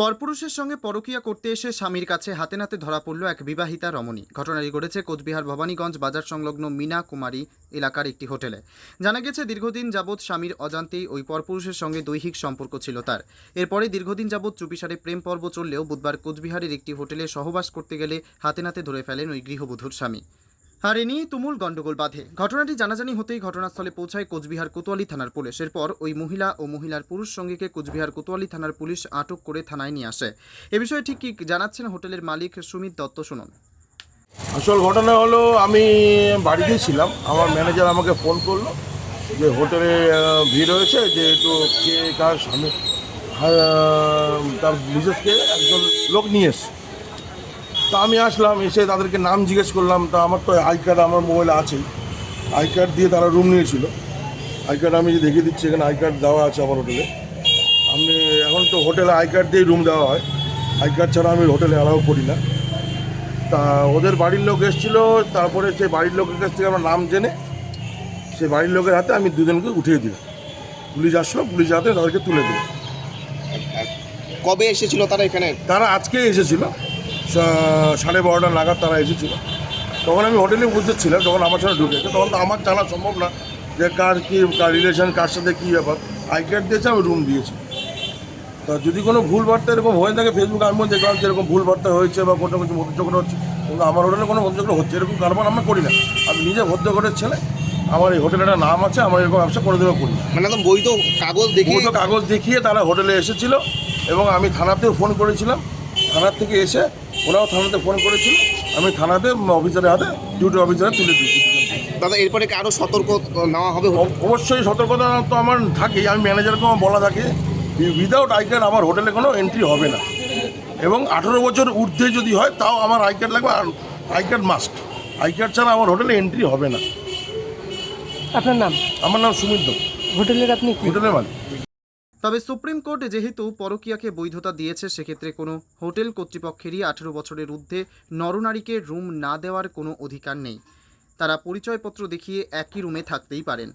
পরপুরুষের সঙ্গে পরকীয়া করতে এসে স্বামীর কাছে হাতে নাতে ধরা পড়ল এক বিবাহিতা রমণী। ঘটনাটি ঘটেছে কোচবিহার ভবানীগঞ্জ বাজার সংলগ্ন মিনা কুমারী এলাকার একটি হোটেলে। জানা গেছে, দীর্ঘদিন যাবৎ স্বামীর অজান্তেই ওই পরপুরুষের সঙ্গে দৈহিক সম্পর্ক ছিল তার। এরপরে দীর্ঘদিন যাবৎ চুপিসারে প্রেম পর্ব চললেও বুধবার কোচবিহারের একটি হোটেলে সহবাস করতে গেলে হাতে নাতে ধরে ফেলেন ওই গৃহবধূর স্বামী। আর এ নিয়ে তুমুল গণ্ডগোল বাধে। ঘটনাটি জানাজানি হতেই ঘটনাস্থলে পৌঁছায় কোচবিহার কোতোয়ালি থানার পুলিশ। এরপর ওই মহিলা ও মহিলার পুরুষ সঙ্গীকে কোচবিহার কোতোয়ালি থানার পুলিশ আটক করে থানায় নিয়ে আসে। এ বিষয়ে ঠিক কি জানাচ্ছেন হোটেলের মালিক সুমিত দত্ত শুনুন। আসল ঘটনা হলো আমি বাড়িতেই ছিলাম। আমার ম্যানেজার আমাকে ফোন করল যে হোটেলে ভিড় হয়েছে যে একটু কে কার স্বামী আহ, তার মিসেসকে একজন লোক নিয়ে এসছে। তা আমি আসলাম এসে তাদেরকে নাম জিজ্ঞেস করলাম তা আমার তো আই কার্ড আমার মোবাইলে আছেই। আই কার্ড দিয়ে তারা রুম নিয়েছিল। আই কার্ড আমি দেখিয়ে দিচ্ছি এখানে আই কার্ড দেওয়া আছে আমার হোটেলে আমি এখন তো হোটেলে আই কার্ড দিয়েই রুম দেওয়া হয়। আই কার্ড ছাড়া আমি হোটেলে অ্যালাউ করি না। তা ওদের বাড়ির লোক এসেছিল তারপরে সেই বাড়ির লোকের কাছ থেকে আমার নাম জেনে সেই বাড়ির লোকের হাতে আমি দুজনকে উঠিয়ে দিলাম। পুলিশ আসলো পুলিশ হাতে তাদেরকে তুলে দিল। কবে এসেছিল তারা এখানে? তারা আজকে এসেছিল। সাড়ে বারোটা নাগাদ তারা এসেছিল। তখন আমি হোটেলে উপস্থিত ছিলাম যখন আমার সাথে ঢুকেছে তখন তো আমার জানা সম্ভব না যে কার কী কার রিলেশন কার সাথে কী ব্যাপার। আই কার্ড দিয়েছে আমি রুম দিয়েছি। তা যদি কোনো ভুল বার্তা এরকম হয়ে থাকে ফেসবুকে আমিও দেখলাম যে এরকম ভুল বার্তা হয়েছে বা কোনো কিছু মধ্যচক্র হচ্ছে কিন্তু আমার হোটেলে কোনো মধ্যচক্র হচ্ছে এরকম কারবার আমরা করি না। আমি নিজে ভদ্রঘরের ছেলে আমার এই হোটেলের একটা নাম আছে আমার এরকম ব্যবসা করে দেওয়া করি। মানে একদম বৈধ কাগজ দেখে বৈধ কাগজ দেখিয়ে তারা হোটেলে এসেছিল এবং আমি থানাতেও ফোন করেছিলাম। থানার থেকে এসে ওরাও থানাতে ফোন করেছিল আমি থানাতে অফিসারের হাতে ডিউটি অফিসারে তুলে দিয়েছি। দাদা এরপরে কি আরও সতর্ক নেওয়া হবে অবশ্যই সতর্কতা তো আমার থাকেই আমি ম্যানেজারকে আমার বলা থাকে। উইদাউট আই কার্ড আমার হোটেলে কোনো এন্ট্রি হবে না। এবং আঠেরো বছর ঊর্ধ্বে যদি হয় তাও আমার আই কার্ড লাগবে আর I card must I card ছাড়া আমার হোটেলে এন্ট্রি হবে না। আপনার নাম? আমার নাম সুমিত দত্ত, হোটেলের আপনি কি? হোটেলের মালিক। তবে সুপ্রিম কোর্ট যেহেতু পরকিয়াকে বৈধতা দিয়েছে, সেক্ষেত্রে কোনো হোটেল কর্তৃপক্ষেরই আঠেরো বছরের ঊর্ধ্বে নরনারীকে রুম না দেওয়ার কোনো অধিকার নেই। তারা পরিচয়পত্র দেখিয়ে একই রুমে থাকতেই পারেন।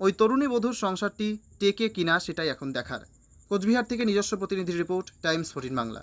ওই তরুণী বধূর সংসারটি টেকে কিনা সেটাই এখন দেখার। কোচবিহার থেকে নিজস্ব প্রতিনিধি রিপোর্ট, টাইমস ফোর্টিন বাংলা।